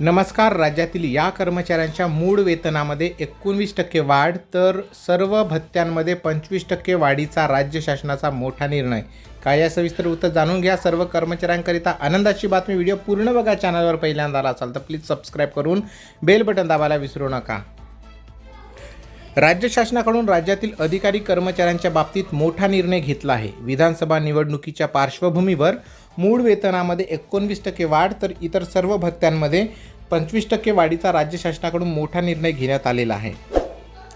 नमस्कार राज्यातील या कर्मचाऱ्यांच्या मूळ वेतनामध्ये एकोणवीस टक्के वाढ तर सर्व भत्त्यांमध्ये पंचवीस टक्के वाढीचा राज्य शासनाचा मोठा निर्णय. काय या सविस्तर उत्तर जाणून घ्या. सर्व कर्मचाऱ्यांकरिता आनंदाची बातमी व्हिडिओ पूर्ण बघा चॅनलवर पहिल्यांदा आला असाल तर प्लीज सबस्क्राईब करून बेल बटन दाबायला विसरू नका. राज्य शासनाकडून राज्यातील अधिकारी कर्मचाऱ्यांच्या बाबतीत मोठा निर्णय घेतला आहे. विधानसभा निवडणुकीच्या पार्श्वभूमीवर मूळ वेतनामध्ये एकोणवीस टक्के वाढ तर इतर सर्व भत्त्यांमध्ये पंचवीस टक्के वाढीचा राज्य शासनाकडून मोठा निर्णय घेण्यात आलेला आहे.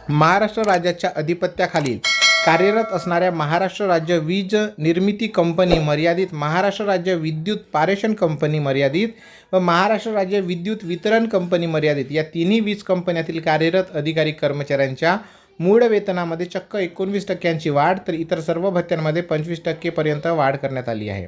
महाराष्ट्र राज्याच्या अधिपत्याखालील कार्यरत असणाऱ्या महाराष्ट्र राज्य वीज निर्मिती कंपनी मर्यादित महाराष्ट्र राज्य विद्युत पारेषण कंपनी मर्यादित व महाराष्ट्र राज्य विद्युत वितरण कंपनी मर्यादित या तिन्ही वीज कंपन्यातील कार्यरत अधिकारी कर्मचाऱ्यांच्या मूळ वेतनामध्ये चक्क एकोणवीस टक्क्यांची वाढ तर इतर सर्व भत्त्यांमध्ये पंचवीस टक्केपर्यंत वाढ करण्यात आली आहे.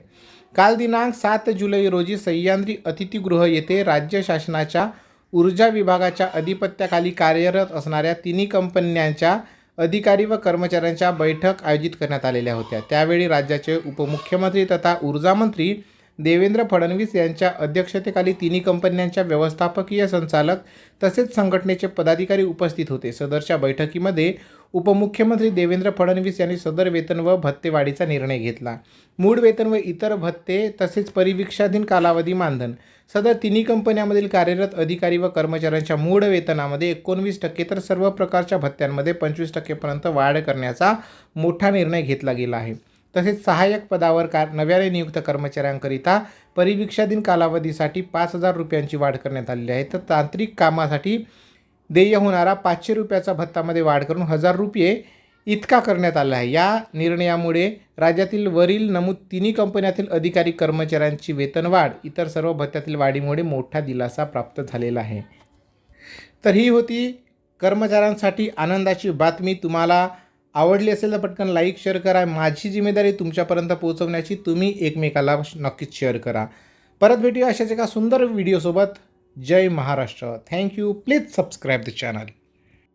काल दिनांक सात जुलै रोजी सह्याद्री अतिथीगृह येथे राज्य शासनाच्या ऊर्जा विभागाच्या अधिपत्याखाली कार्यरत असणाऱ्या तिन्ही कंपन्यांच्या अधिकारी व कर्मचाऱ्यांच्या बैठक आयोजित करण्यात आलेल्या होत्या. त्यावेळी राज्याचे उपमुख्यमंत्री तथा ऊर्जामंत्री देवेंद्र फडणवीस यांच्या अध्यक्षतेखाली तिन्ही कंपन्यांच्या व्यवस्थापकीय संचालक तसेच संघटनेचे पदाधिकारी उपस्थित होते. सदरच्या बैठकीमध्ये उपमुख्यमंत्री देवेंद्र फडणवीस यांनी सदर वेतन व भत्तेवाढीचा निर्णय घेतला. मूळ वेतन व इतर भत्ते तसेच परिवीक्षाधीन कालावधी मानधन. सदर तिन्ही कंपन्यांमधील कार्यरत अधिकारी व कर्मचाऱ्यांच्या मूळ वेतनामध्ये एकोणवीस टक्के तर सर्व प्रकारच्या भत्त्यांमध्ये पंचवीस टक्केपर्यंत वाढ करण्याचा मोठा निर्णय घेतला गेला आहे. तसेच सहाय्यक पदावर कार नव्याने नियुक्त कर्मचाऱ्यांकरिता परिवीक्षाधीन कालावधीसाठी पाच हजार रुपयांची वाढ करण्यात आलेली आहे. तर तांत्रिक कामासाठी देय होणारा पाचशे रुपयाचा भत्तामध्ये वाढ करून हजार रुपये इतका करण्यात आला आहे. या निर्णयामुळे राज्यातील वरील नमूद तिन्ही कंपन्यातील अधिकारी कर्मचाऱ्यांची वेतनवाढ इतर सर्व भत्त्यातील वाढीमुळे मोठा दिलासा प्राप्त झालेला आहे. तर ही होती कर्मचाऱ्यांसाठी आनंदाची बातमी. तुम्हाला आवडली असेल तर पटकन लाईक शेअर करा. माझी जिम्मेदारी तुमच्यापर्यंत पोहोचवण्याची तुम्ही एकमेकाला नक्कीच शेअर करा. परत भेटूया अशाच एका सुंदर व्हिडिओसोबत जय Maharashtra. Thank you please subscribe the channel